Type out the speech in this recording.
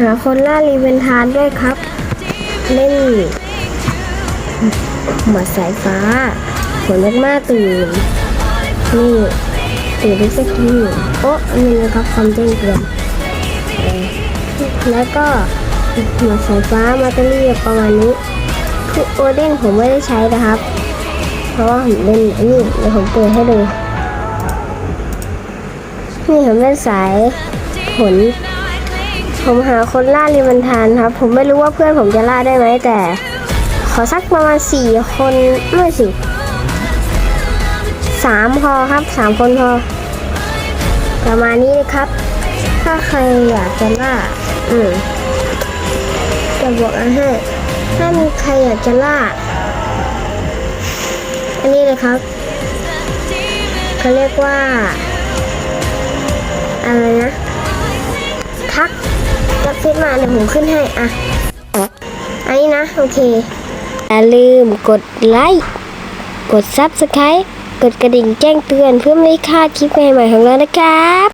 หาคนล่ารีเวนทานด้วยครับ เล่นหมวดสายฟ้าผลมากๆตื่น นี่ตื่นได้สักทีโอ๊ะอันนี้นะครับความแจ้งเตือนแล้วก็หมวดสายฟ้ามาตอรี่ประมาณนี้คือโอเด้นผมไม่ได้ใช้นะครับ เพราะว่าผมเล่นอันนี้เดี๋ยวผมเปิดให้ดูนี่ผมเล่นสายผล ผมหาคนล่าลิมันทานครับ ผมไม่รู้ว่าเพื่อนผมจะล่าได้ไหมแต่ ขอสักประมาณสี่คนไม่สิสามพอครับสามคนพอ ประมาณนี้นะครับ ถ้าใครอยากจะล่า อืมจะบอกนะให้ถ้ามีใครอยากจะล่า อันนี้เลยครับเขาเรียกว่า เดี๋ยวผมขึ้นให้อะอันนี้นะ โอเค อย่าลืมกดไลค์ กด Subscribe กดกระดิ่งแจ้งเตือนเพื่อไม่ให้พลาดคลิปใหม่ๆของเรานะครับ